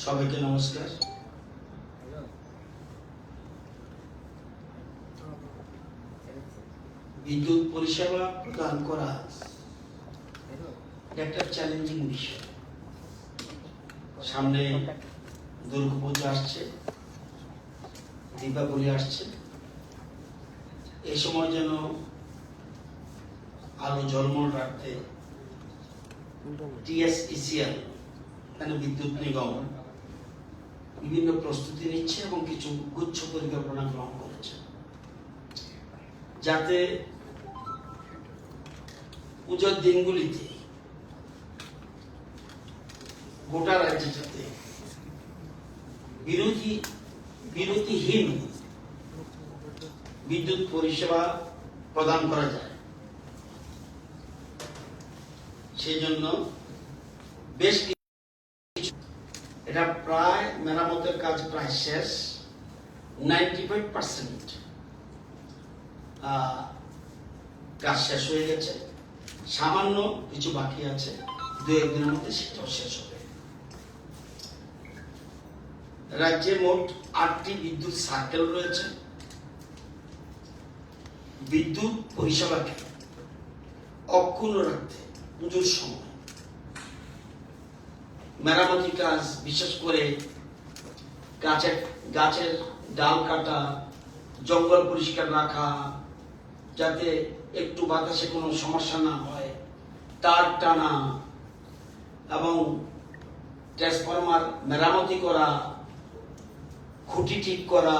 সবাইকে নমস্কার। বিদ্যুৎ পরিষেবা প্রদান করা একটা চ্যালেঞ্জিং বিষয়। সামনে দুর্গাপূজা আসছে, দীপাবলি আসছে। এই সময় যেন আলো ঝলমল রাখতে টিএসইসিএল মানে বিদ্যুৎ নিগম বিভিন্ন প্রস্তুতি নিচ্ছে এবং কিছু গুচ্ছ পরিকল্পনা গ্রহণ করেছে। যাতে পুজোর দিনগুলিতে গোটা রাজ্যে যাতে বিরোধী, বিরতিহীন বিদ্যুৎ পরিষেবা প্রদান করা যায়। সেই জন্য বেশ এটা প্রায় মেরামতের কাজ প্রায় শেষ। নাইনটি ফাইভ পার্সেন্ট কাজ শেষ হয়ে গেছে। সামান্য কিছু বাকি আছে। দু একদিনের মধ্যে সেটাও শেষ হবে। রাজ্যে মোট আটটি বিদ্যুৎ সার্কেল রয়েছে। বিদ্যুৎ পরিষেবাকে অক্ষুণ্ণ রাখতে পুজোর সময় মেরামতি কাজ বিশেষ করে গাছের গাছের ডাল কাটা, জঙ্গল পরিষ্কার রাখা, যাতে একটু বাতাসে কোনো সমস্যা না হয়, তার টানা এবং ট্রান্সফরমার মেরামতি করা, খুঁটি ঠিক করা,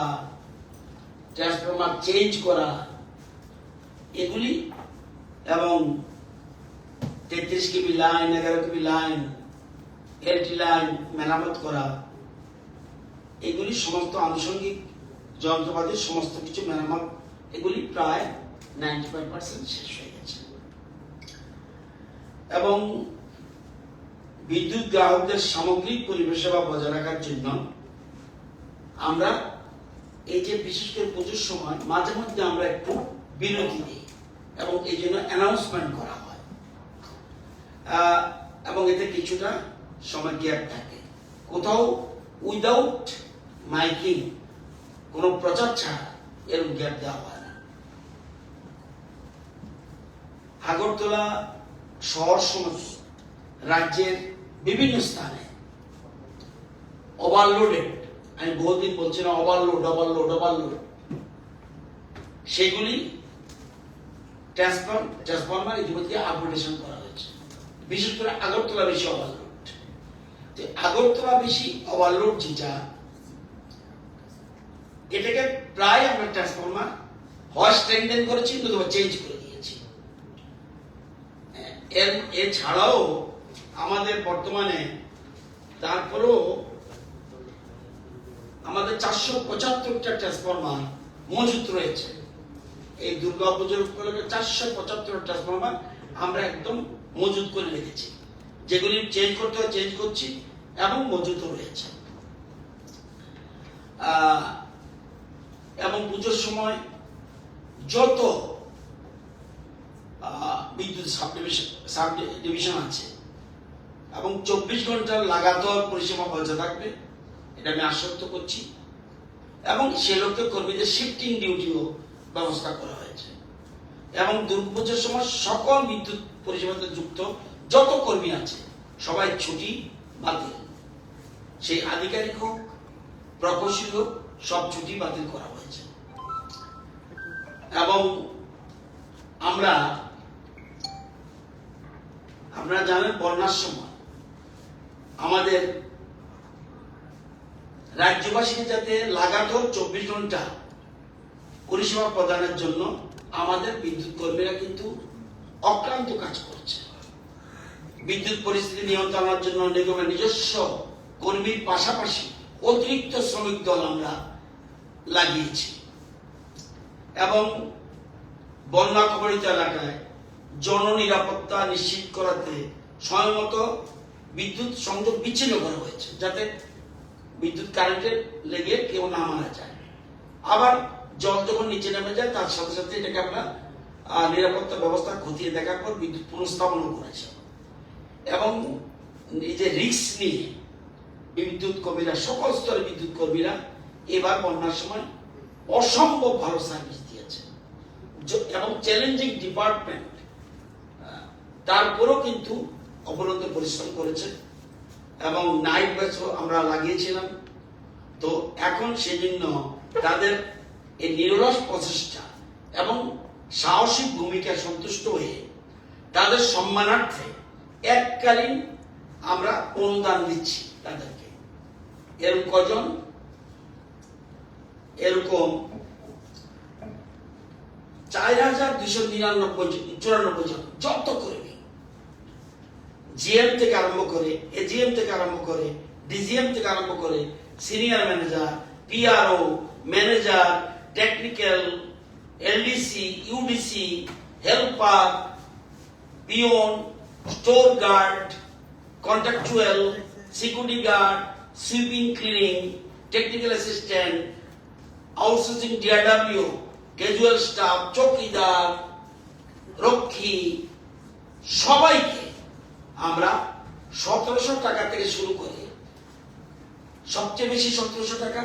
ট্রান্সফরমার চেঞ্জ করা, এগুলি এবং তেত্রিশ কেবি লাইন, এগারো কেবি লাইন লাইন মেরামত করা, এগুলি সমস্ত আনুষঙ্গিক যন্ত্রপাতির সমস্ত কিছু মেরামত, এগুলি প্রায় নাইনটি ফাইভ পার্সেন্ট শেষ হয়ে গেছে। এবং বিদ্যুৎ গ্রাহকদের সামগ্রিক পরিষেবা বজায় রাখার জন্য আমরা এই যে বিশেষ করে প্রচুর সময় মাঝে মধ্যে আমরা একটু বিরতি দিই এবং এই জন্য অ্যানাউন্সমেন্ট করা হয়। এবং এতে কিছুটা সময় গ্যাপ থাকে। কোথাও উইদাউট মাইকিং কোনো প্রচার ছাড়া এরকম গ্যাপ দেওয়া হয় না। আগরতলা শহর সমিতি রাজ্যের বিভিন্ন স্থানে ওভারলোডেড আমি বহুদিন বলছি না ওভারলোড ওভারলোড ওভারলোড সেগুলি ট্রান্সফর্ম ট্রান্সফরমার ইতিমধ্যে আপগ্রেডেশন করা হয়েছে। বিশেষ করে আগরতলা বেশি ওভারলোড তো আগরতলা বেশি ওভারলোড যেটা এটাকে প্রায় আমরা ট্রান্সফরমার হয় স্ট্রেংথেন করেছি নতুবা চেঞ্জ করে দিয়েছি এর, এছাড়াও আমাদের বর্তমানে তারপরেও আমাদের চারশো পঁচাত্তরটা ট্রান্সফরমার মজুত রয়েছে। এই দুর্গা পুজোর উপলক্ষে চারশো পঁচাত্তর ট্রান্সফরমার আমরা একদম মজুত করে রেখেছি। যেগুলি চেঞ্জ করতে হয় চেঞ্জ করছি এবং মজুত রয়েছে। এবং পুজোর সময় যত বিদ্যুৎ ডিভিশন আছে, এবং চব্বিশ ঘণ্টার লাগাতার পরিষেবা বজায় থাকবে, এটা আমি আশ্বস্ত করছি, এবং সে লক্ষ্যে কর্মীদের শিফটিং ডিউটিও ব্যবস্থা করা হয়েছে। এবং দুর্গাপুজোর সময় সকল বিদ্যুৎ পরিষেবাতে যুক্ত যত কর্মী আছে, সবাই ছুটি বাতিল। সেই আধিকারিক হোক, প্রকৌশলী হোক, সব ছুটি বাতিল করা হয়েছে। এবং আমরা আপনারা জানেন বন্যার সময় আমাদের রাজ্যবাসীকে যাতে লাগাতার চব্বিশ ঘণ্টা পরিষেবা প্রদানের জন্য আমাদের বিদ্যুৎ কর্মীরা কিন্তু অক্লান্ত কাজ করছে বিদ্যুৎ পরিস্থিতি নিয়ন্ত্রণের জন্য নিগমের নিজস্ব কর্মীর পাশাপাশি অতিরিক্ত শ্রমিক দল আমরা লাগিয়েছি। এবং বন্যা কবলিত এলাকায় জন নিরাপত্তা নিশ্চিত করাতে সময়মতো বিদ্যুৎ সংযোগ বিচ্ছিন্ন করা হয়েছে, যাতে বিদ্যুৎ কারেন্টের লেগে কেউ না মারা যায়। আবার জল যখন নিচে নেমে যায়, তার সাথে সাথে এটাকে আমরা নিরাপত্তা ব্যবস্থা খতিয়ে দেখার পর বিদ্যুৎ পুনঃস্থাপনও করেছে। এবং যে রিস্ক নিয়ে বিদ্যুৎ কর্মীরা, সকল স্তরের বিদ্যুৎ কর্মীরা এবার বন্যার সময় অসম্ভব ভালো সার্ভিস দিয়েছে। এবং চ্যালেঞ্জিং ডিপার্টমেন্ট তারপরেও কিন্তু অপরন্ত পরিশ্রম করেছে এবং নাইট ব্যাচও আমরা লাগিয়েছিলাম। তো এখন সেজন্য তাদের এই নিরলস প্রচেষ্টা এবং সাহসিক ভূমিকা সন্তুষ্ট হয়ে তাদের সম্মানার্থে এককালীন আমরা অনুদান দিচ্ছি তাদেরকে। এরকম কজন? এরকম চার হাজার দুইশো নিরানব্বই চুরানব্বই জন যত কর্মী জিএম থেকে আরম্ভ করে এজিএম থেকে আরম্ভ করে ডিজিএম থেকে আরম্ভ করে senior manager PRO manager technical LDC UDC helper peon store guard contractual security guard sweeping cleaning technical assistant outsourcing DRW casual staff চৌকিদার, রক্ষী, সবাইকে আমরা সতেরোশো টাকা থেকে শুরু করে সবচেয়ে বেশি সতেরোশো টাকা,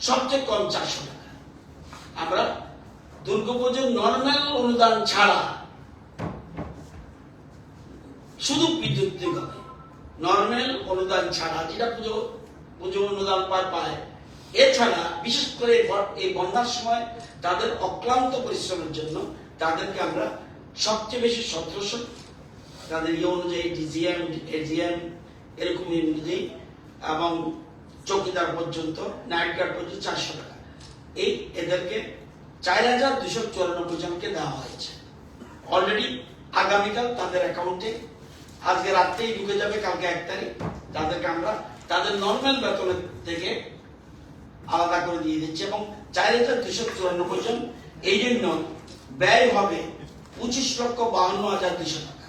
সবচেয়ে কম চারশো টাকা। আমরা দুর্গাপুজোর নর্মাল অনুদান ছাড়া শুধু বিদ্যুৎ নিগমে নর্মাল অনুদান ছাড়া যেটা পুজো পুজো অনুদান পায় পায়। এছাড়া বিশেষ করে এই বন্যার সময় তাদের অক্লান্ত পরিশ্রমের জন্য তাদেরকে আমরা সবচেয়ে বেশি সতেরোশো তাদের ইয়ে অনুযায়ী ডিজিএম এজিএম এরকম ইয়ে অনুযায়ী এবং চৌকিদার পর্যন্ত, নাইট গার্ড পর্যন্ত চারশো টাকা। এই এদেরকে চার হাজার দুশো চুরানব্বই জনকে দেওয়া হয়েছে। অলরেডি আগামীকাল তাদের অ্যাকাউন্টে আজকে রাত্রেই ঢুকে যাবে, কালকে এক তারিখ। তাদেরকে আমরা, তাদের নর্মাল বেতনের থেকে আলাদা করে দিয়ে দিচ্ছি এবং চার হাজার দুশো চুরানব্বই জন এই জন্য ব্যয় হবে পঁচিশ লক্ষ বাহান্ন হাজার দুশো টাকা।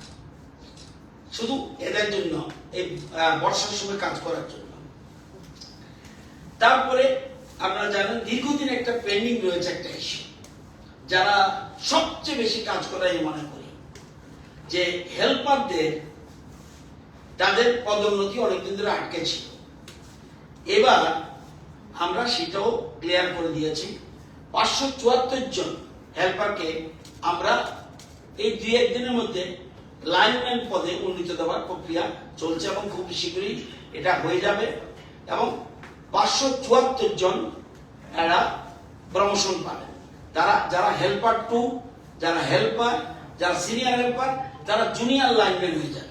শুধু এদের জন্য, এই বর্ষার সময় কাজ করার জন্য। তারপরে আপনারা জানেন, দীর্ঘদিন একটা পেন্ডিং রয়েছে একটা ইস্যু যারা সবচেয়ে বেশি কাজ করে আমি মনে করি, যে হেল্পারদের তাদের পদোন্নতি অনেকদিন ধরে আটকে ছিল। এবার আমরা সেটাও ক্লিয়ার করে দিয়েছি। পাঁচশো চুয়াত্তর জন হেল্পারকে আমরা এই দুই একদিনের মধ্যে লাইনম্যান পদে উন্নীত দেওয়ার প্রক্রিয়া চলছে এবং খুব শীঘ্রই এটা হয়ে যাবে এবং পাঁচশো চুয়াত্তর জন এরা প্রমোশন পাবে। তারা, যারা হেল্পার টু যারা হেল্পার যারা সিনিয়র হেল্পার তারা জুনিয়র লাইনম্যান হয়ে যাবে।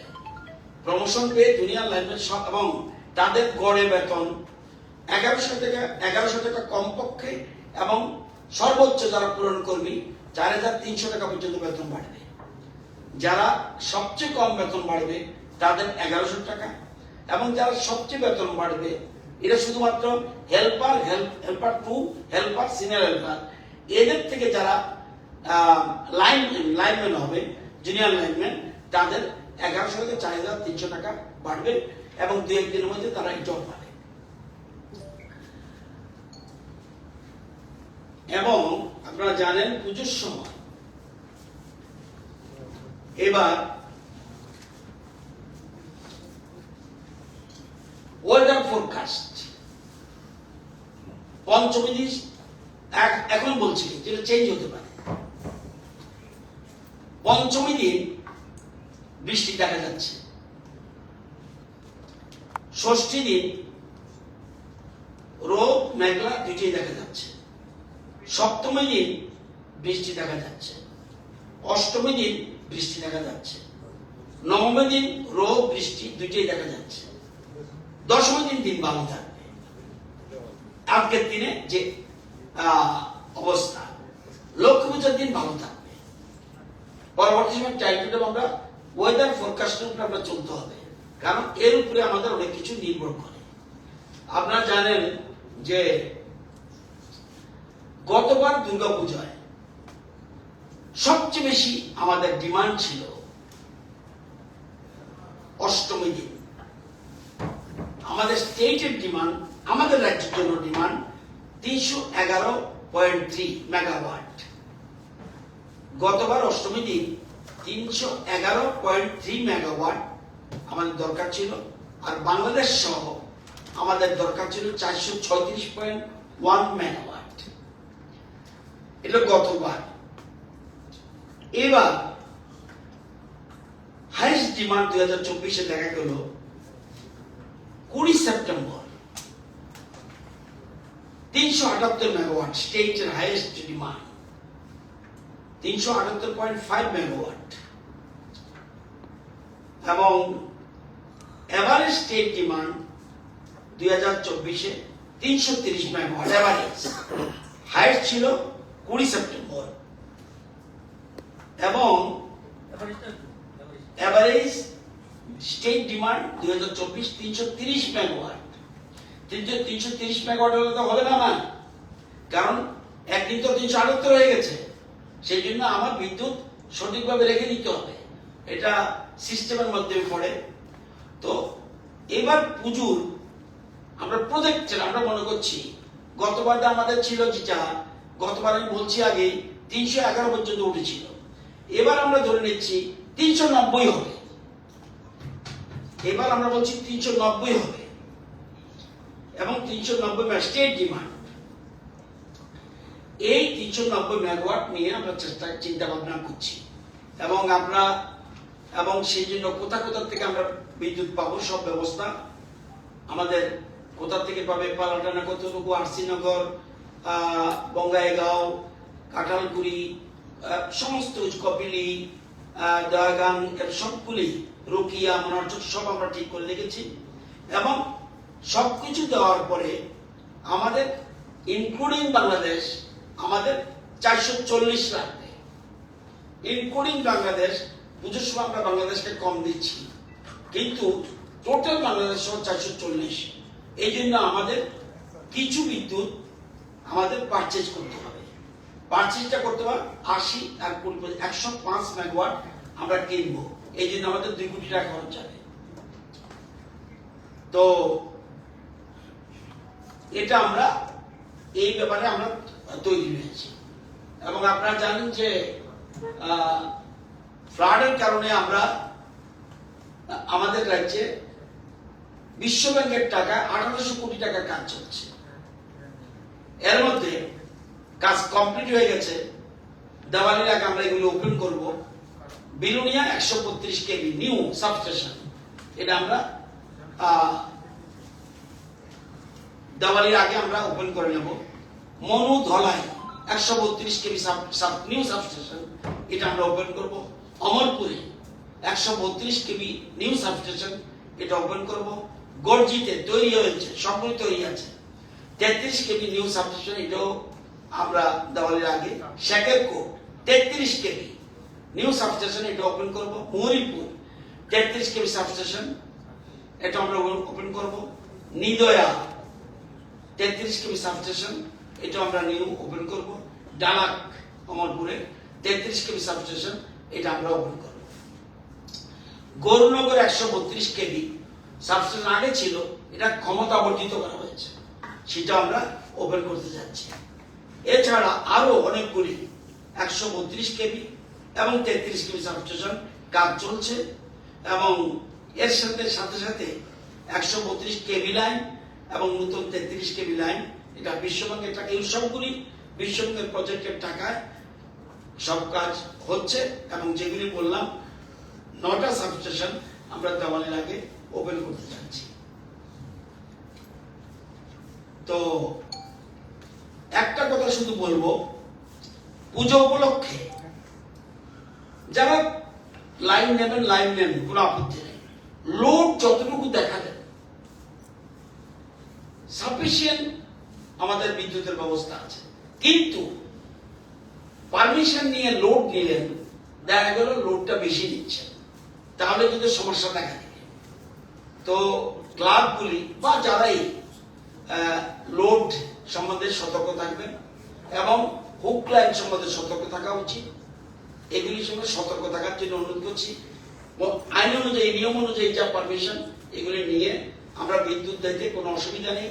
প্রমোশন পেয়ে জুনিয়র লাইনম্যান এবং তাদের গড়ে বেতন এগারোশো থেকে এগারোশো টাকা কমপক্ষে এবং সর্বোচ্চ যারা পূরণ কর্মী চার হাজার তিনশো টাকা পর্যন্ত বেতন বাড়বে। যারা সবচেয়ে কম বেতন বাড়বে, তাদের এগারোশো টাকা। এবং যারা সবচেয়ে বেতন বাড়বে এটা শুধুমাত্র helper help helper two helper senior helper এদের থেকে যারা লাইন লাইনম্যান হবে জুনিয়র লাইনম্যান তাদের এগারোশো থেকে চার হাজার তিনশো টাকা বাড়বে এবং দু একদিনের মধ্যে তারা জব পাবে। এবং আপনারা জানেন পুজোর সময় এবার ওয়েদার ফোরকাস্ট পঞ্চমী এখন বলছি যেটা চেঞ্জ হতে পারে। পঞ্চমী দিন বৃষ্টি দেখা যাচ্ছে। ষষ্ঠী দিন রোদ মেঘলা দুইটাই দেখা যাচ্ছে। সপ্তমী দিন বৃষ্টি দেখা যাচ্ছে। অষ্টমী দিন বৃষ্টি দেখা যাচ্ছে। নবমী দিন রোদ বৃষ্টি দুইটাই দেখা যাচ্ছে। দশমী দিন দিন ভালো থাকবে। আজকের দিনে যে অবস্থা, লক্ষ্মী পূজার দিন ভালো থাকবে। পরবর্তী সময় টাইমটা আমরা ওয়েদার ফোরকাস্টের উপরে আমরা চলতে হবে। কারণ এর উপরে আমাদের অনেক কিছু নির্ভর করে। আপনারা জানেন যে গতবার দুর্গা পূজায় সবচেয়ে বেশি আমাদের ডিমান্ড ছিল অষ্টমী দিন। আমাদের স্টেটের ডিমান্ড আমাদের রাজ্যের জন্য ডিমান্ড তিনশো এগারো পয়েন্ট থ্রি মেগাওয়াট গতবার অষ্টমী দিন তিনশো এগারো পয়েন্ট থ্রি মেগাওয়াট আমাদের দরকার ছিল। আর বাংলাদেশ সহ আমাদের দরকার ছিল চারশো ছয়ত্রিশ পয়েন্ট ওয়ান মেগাওয়াট। এটা গতবার। এবার হাইস্ট ডিমান্ড দুই হাজার চব্বিশে দেখা গেল কুড়ি সেপ্টেম্বর। তিনশো আটাত্তর মেগাওয়াট স্টেটের হাইয়েস্ট ডিমান্ড তিনশো আটাত্তর পয়েন্ট ফাইভ মেগাওয়াট এবং এভারেজ স্টেট ডিমান্ড দুই হাজার চব্বিশে তিনশো তিরিশ মেগাওয়াট এভারেজ হাইয়েস্ট ছিল কুড়ি সেপ্টেম্বর এবং এভারেজ স্টেট ডিমান্ড দুই হাজার চব্বিশ তিনশো তিরিশ মেগাওয়াট কিন্তু তিনশো তিরিশ মেগাওয়াট হলে তো হবে না না কারণ একদিন তো তিনশো আটাত্তর হয়ে গেছে। সেই জন্য আমার বিদ্যুৎ সঠিকভাবে রেখে দিতে হবে। এটা সিস্টেমের মধ্যে পড়ে। তো এবার পুজোর আমরা প্রজেক্টের আমরা মনে করছি, গতবার আমাদের ছিল যেটা, গতবার আমি বলছি আগে, তিনশো এগারো পর্যন্ত উঠেছিল। এবার আমরা ধরে নিচ্ছি তিনশো নব্বই হবে। এবার আমরা বলছি তিনশো নব্বই হবে। এবং তিনশো নব্বই স্টেট ডিমান্ড এই তিনশো নব্বই মেগাওয়াট নিয়ে আমরা চেষ্টা চিন্তা ভাবনা করছি। এবং আমরা এবং সেই জন্য কোথা কোথা থেকে আমরা বিদ্যুৎ পাবো সব ব্যবস্থা আমাদের কোথা থেকে পাবে? পালাটানা কতটুকু? আরসিনগর বঙ্গাইগাঁও কাঁঠালগুড়ি সমস্ত কপিলি আহ, দয়াগাং এর সবগুলি রুকিয়া মনোরচক সব আমরা ঠিক করে রেখেছি। এবং সবকিছু দেওয়ার পরে আমাদের ইনক্লুডিং বাংলাদেশ আমাদের চারশো চল্লিশ লাগবে ইনক্লুডিং বাংলাদেশ পুজোর সময় আমরা বাংলাদেশকে কম দিচ্ছি। কিন্তু টোটাল বাংলাদেশ চারশো চল্লিশ। এই জন্য আমাদের কিছু বিদ্যুৎ আমাদের পারচেজ করতে হবে। পারচেজটা করতে হবে আশি আর কুড়ি একশো পাঁচ মেগাওয়াট আমরা কিনবো। এই জন্য আমাদের দুই কোটি টাকা খরচ যাবে তো এটা আমরা, এই ব্যাপারে আমরা তৈরি হয়েছি। এবং আপনারা জানেন যে ফ্লাডের কারণে আমরা, আমাদের রাজ্যে বিশ্ব ব্যাংকের টাকা আঠারোশো কোটি টাকা কাজ চলছে। এর মধ্যে কাজ কমপ্লিট হয়ে গেছে। দেওয়ালির আগে আমরা এগুলো ওপেন করব। বিলুনিয়া একশো বত্রিশ কেবি, নিউ সাবস্টেশন। এটা আমরা দেওয়ালির আগে আমরা ওপেন করে নেব। মনু ধলাই, একশো বত্রিশ কেবি নিউ সাবস্টেশন, এটা আমরা ওপেন করব। অমরপুরে, একশো বত্রিশ কেবি নিউ সাবস্টেশন, এটা ওপেন করব। গর্জিতে তৈরি হয়েছে, সবগুলি তৈরি আছে। তেত্রিশ কেবি নিউ সাবস্টেশন, এটাও আমরা দেওয়ালির আগে। শেখের কোট তেত্রিশ কেবি নিউ সাবস্টেশন, এটা ওপেন করব। মহরিপুর তেত্রিশ কেবি সাবস্টেশন, এটা আমরা ওপেন করব। নিদয়া, তেত্রিশ কেবি সাবস্টেশন এটা আমরা নিউ ওপেন করব। ডালাক, অমরপুরে তেত্রিশ কেবি সাবস্টেশন, এটা আমরা ওপেন করব। গৌরনগর একশো বত্রিশ কেবি সাবস্টেশন আগে ছিল, এটা ক্ষমতা বর্ধিত করা হয়েছে। সেটা আমরা ওপেন করতে যাচ্ছি। এছাড়া আরও অনেকগুলি একশো বত্রিশ কেবি এবং তেত্রিশ কেবি সাবস্টেশন কাজ চলছে এবং এর সাথে সাথে সাথে একশো বত্রিশ কেবি লাইন এবং নতুন তেত্রিশ কেবি লাইন এটা বিশ্বব্যাংকের টাকা এই সবগুলি বিশ্বব্যাংকের প্রজেক্টের টাকায় সব কাজ হচ্ছে এবং যেগুলি বললাম নটা সাবস্টেশন আমরা দেওয়ালের আগে ওপেন করতে যাচ্ছি তো একটা কথা শুধু বলব, পুজো উপলক্ষে যারা লাইন নেবেন, লাইন নেন, কোনো আপত্তি নেই। লোড যতটুকু দেখা দেয় সাফিসিয়েন্ট আমাদের বিদ্যুতের ব্যবস্থা আছে। কিন্তু পারমিশন নিয়ে লোড নিলেন, দেখা গেল লোডটা বেশি নিচ্ছে। তাহলে কিন্তু সমস্যা দেখা দিবে। তো ক্লাবগুলি বা যারাই লোড সম্বন্ধে সতর্ক থাকবেন এবং হুক লাইন সম্বন্ধে সতর্ক থাকা উচিত। এগুলির সঙ্গে সতর্ক থাকার জন্য অনুরোধ করছি। আইন অনুযায়ী, নিয়ম অনুযায়ী যা পারমিশন এগুলি নিয়ে আমরা বিদ্যুৎ দিতে কোনো অসুবিধা নেই।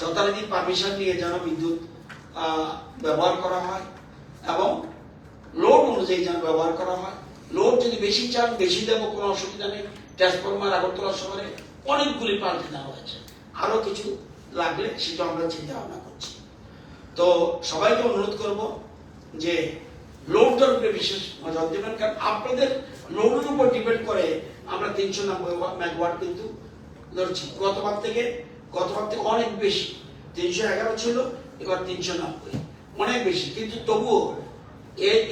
যথারীতি পারমিশন নিয়ে যেন বিদ্যুৎ ব্যবহার করা হয় এবং লোড অনুযায়ী যেন ব্যবহার করা হয়। লোড যদি বেশি চান, বেশি দেবো, কোনো অসুবিধা নেই। ট্রান্সফরমার আগরতলা শহরে অনেকগুলি পাল্টে দেওয়া হয়েছে। আরও কিছু লাগলে সেটা আমরা চিন্তা ভাবনা করছি। তো সবাইকে অনুরোধ করব যে লোডটার উপরে বিশেষ নজর দেবেন, কারণ আপনাদের লোডের উপর ডিপেন্ড করে আমরা তিনশো নব্বই মেগাওয়াট কিন্তু ধরছি। গতবার থেকে গতবার থেকে অনেক বেশি। তিনশো এগারো ছিল, এবার তিনশো নব্বই। অনেক বেশি, কিন্তু তবুও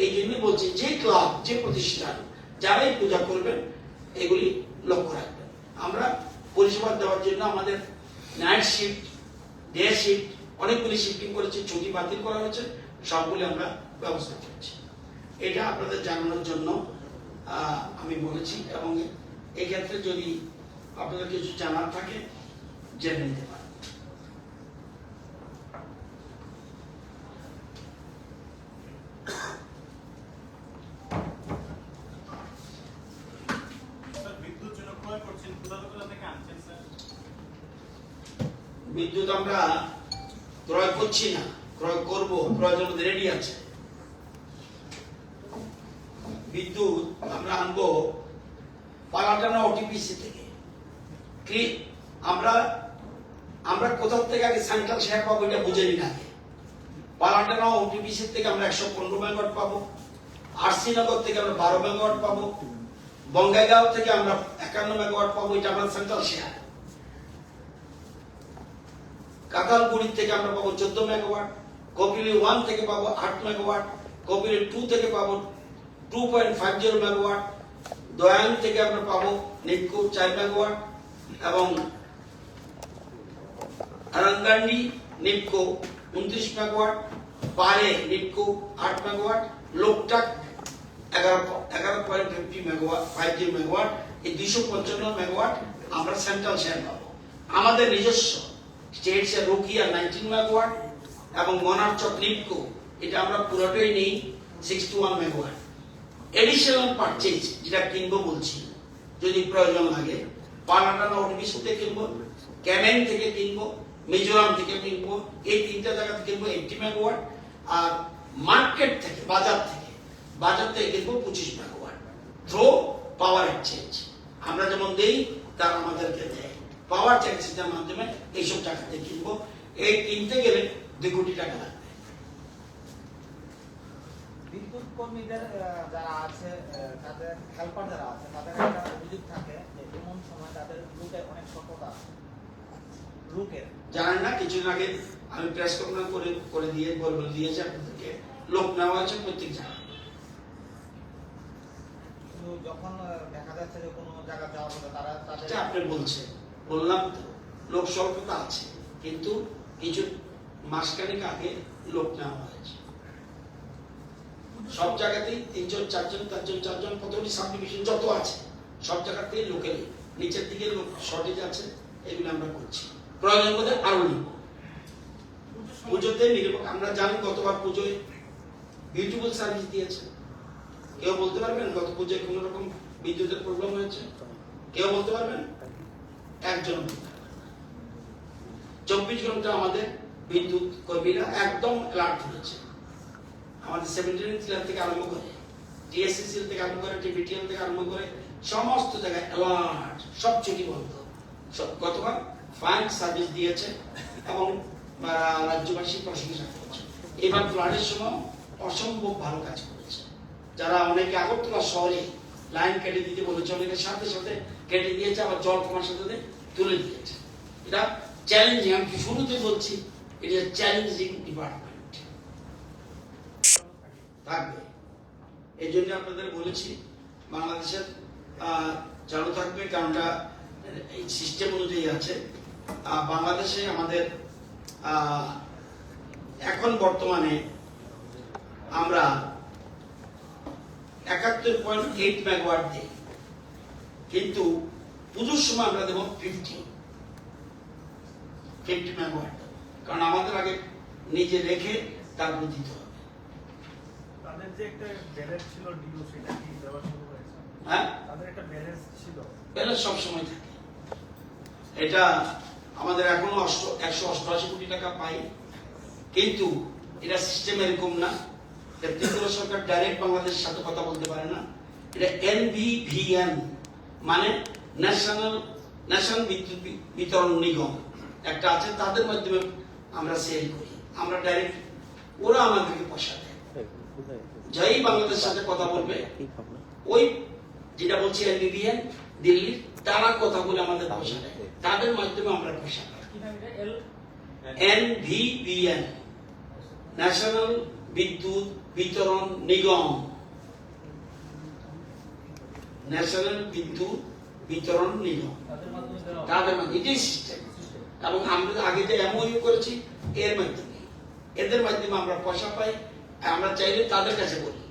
এই জন্যই বলছি, যে ক্লাব, যে প্রতিষ্ঠান, যারাই পূজা করবেন, এগুলি লক্ষ্য রাখবেন। আমরা পরিষেবা দেওয়ার জন্য আমাদের নাইট শিফট, ডে শিফট, অনেকগুলি শিফটিং করেছি, ছুটি বাতিল করা হয়েছে, সবগুলি আমরা ব্যবস্থা করছি। এটা আপনাদের জানানোর জন্য আমি বলেছি, এবং এক্ষেত্রে যদি আপনাদের কিছু জানার থাকে জেনে নিতে পারেন স্যার বিদ্যুৎ জন্য ক্রয় করছেন কোথা কোথা থেকে আনছেন স্যার বিদ্যুৎ আমরা ক্রয় করছি না ক্রয় করব প্রয়োজন রেডি আছে বিদ্যুৎ আমরা আনব পালাটানা ওটিপিসি থেকে কি আমরা আমরা কোথাও থেকে আগে সেন্ট্রাল শেয়ার পাবো এটা বুঝে নিন আগে পালাটানা ওটিপিসি থেকে আমরা একশো পনেরো মেগাওয়াট পাবো। আরসি নগর থেকে আমরা বারো মেগাওয়াট পাবো। বঙ্গাইগাঁও থেকে আমরা একান্ন মেগাওয়াট পাবো, এটা আমরা সেন্ট্রাল শেয়ার কাকালগুড়ি থেকে আমরা পাবো চোদ্দ মেগাওয়াট কপিলি ওয়ান থেকে পাবো আট মেগাওয়াট কপিলি টু থেকে পাবো two point five zero megawatt Doyang থেকে আমরা পাবো নিটকো চার মেগাওয়াট এবং আরাঙ্গান্ডি নিটকো উনত্রিশ মেগাওয়াট, পারে নিটকো আট মেগাওয়াট, লোকটাক, এগারো এগারো point fifty megawatt five zero megawatt, এই দুইশো পঞ্চান্ন মেগাওয়াট আমরা সেন্ট্রাল শেয়ার পাবো। আমাদের নিজস্ব state share Rokhia nineteen megawatt এবং মনারচক লিপকো এটা আমরা পুরোটাই নেই sixty one megawatt. Additional purchase যেটা কিনবো বলছি, যদি প্রয়োজন লাগে পানাটানা ওটিপিস থেকে কিনবো ক্যামেন থেকে কিনবো মিজোরাম থেকে কিনবো, এই তিনটা জায়গা থেকে কিনবো এইটটি মেগাওয়াট আর মার্কেট থেকে, বাজার থেকে। বাজার থেকে কিনবো পঁচিশ মেগাওয়াট থ্রো পাওয়ার এক্সচেঞ্জ আমরা যেমন দেই, তারা আমাদেরকে দেয়। পাওয়ার ট্যাক্সিটার মাধ্যমে এইসব টাকাতে কিনবো। এই কিনতে গেলে দুই কোটি টাকা লাগবে। বিদ্যুৎ কর্মীদের যারা আছে তাদের হেল্পার যারা আছে, তাদের একটা অভিযোগ থাকে যে এমন সময় তাদের অনেক রুটের জানেন না কিছুদিন আগে আমি প্রেস কনফারেন্স করে করে দিয়ে বলে দিয়েছি আপনাদেরকে। লোক নেওয়া হয়েছে প্রত্যেক জায়গায়। যখন দেখা যাচ্ছে যে কোনো জায়গা যাওয়ার পরে তারা তাদের আপনি বলছেন। বললাম তো লোক স্বল্পতা আছে। কিন্তু কিছু মাসখানেক আগে লোক নেওয়া হয়েছে। সব জায়গাতেই তিনজন চারজন চারজন চারজন কতগুলি যত আছে সব জায়গাতেই লোকের নিচের দিকে লোক শর্টেজ আছে এগুলো আমরা করছি। প্রয়োজন বোধে আরও পুজোতে নিরপেক্ষ আমরা জানি গতবার পুজোয় বিউটিফুল সার্ভিস দিয়েছে। কেউ বলতে পারবেন গত পুজোয় কোনো রকম বিদ্যুতের প্রবলেম হয়েছে? কেউ বলতে পারবেন? একজন। চব্বিশ ঘণ্টা আমাদের বিদ্যুৎ কর্মীরা একদম অ্যালার্ট হয়েছে আমাদের সেভেন্টিন থেকে আরম্ভ করে টিএসসিসিএল থেকে আরম্ভ করে টিবিটিএল থেকে আরম্ভ করে, সমস্ত জায়গায় অ্যালার্ট সব ছুটি বন্ধ। গতবার ফাইন সার্ভিস দিয়েছে এবং রাজ্যবাসী প্রশংসা করছে। এবার ফ্লাডের সময় অসম্ভব ভালো কাজ করেছে। যারা অনেকে আগরতলা শহরে লাইন কেটে দিতে বলেছে, অনেকে সাথে সাথে কেটে দিয়েছে, আবার জল কমার সাথে তুলে দিয়েছে। এটা চ্যালেঞ্জিং আমি শুরুতে বলছি এটা চ্যালেঞ্জিং ডিপার্টমেন্ট থাকবে। এই জন্য আপনাদের বলেছি, বাংলাদেশের চালু থাকবে কারণটা এই সিস্টেম অনুযায়ী আছে। বাংলাদেশে আমাদের এখন বর্তমানে আমরা একাত্তর পয়েন্ট এইট মেগাওয়াট দিই। কিন্তু পুজোর সময় আমরা দেবো ফিফটি ফিফটি মেগাওয়াট কারণ আমাদের আগে নিজে রেখে তারপর দিতে হবে। তাদের যে একটা ব্যালেন্স ছিল ডিউ সেটা কি দেওয়া শুরু হয়েছে? হ্যাঁ? তাদের একটা ব্যালেন্স ছিল। ব্যালেন্স সবসময় থাকে। এটা আমাদের এখনও একশো অষ্টআশি কোটি টাকা পাই। কিন্তু এটা সিস্টেম এরকম না। এটা ত্রিপুরা সরকার ডাইরেক্ট বাংলাদেশের সাথে কথা বলতে পারে না। এটা এনবিভিএন মানে ন্যাশনাল ন্যাশনাল বিদ্যুৎ বিতরণ নিগম। একটা আছে তাদের মাধ্যমে আমরা সেল করি। আমরা ডাইরেক্ট ওরা আমাদেরকে পয়সা দেয়। যাই বাংলাদেশের সাথে কথা বলবে। ওই যেটা বলছি এনবিবিএন দিল্লির তারা কথা বলে আমাদের পয়সা দেয়। তাদের মাধ্যমে আমরা এটা এল এনভিবিএন ন্যাশনাল বিদ্যুৎ বিতরণ নিগম ন্যাশনাল বিদ্যুৎ বিতরণ নিগম তাদের মাধ্যমে এটাই সিস্টেম এবং আমরা তো আগে যে এমওইউ করেছি এর মাধ্যমে। এদের মাধ্যমে আমরা পয়সা পাই আমরা চাইলে তাদের কাছে বলি।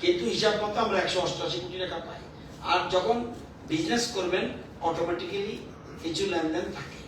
কিন্তু হিসাব মতো আমরা একশো অষ্টআশি কোটি টাকা পাই। আর যখন বিজনেস করবেন অটোমেটিক্যালি কিছু লেনদেন থাকে।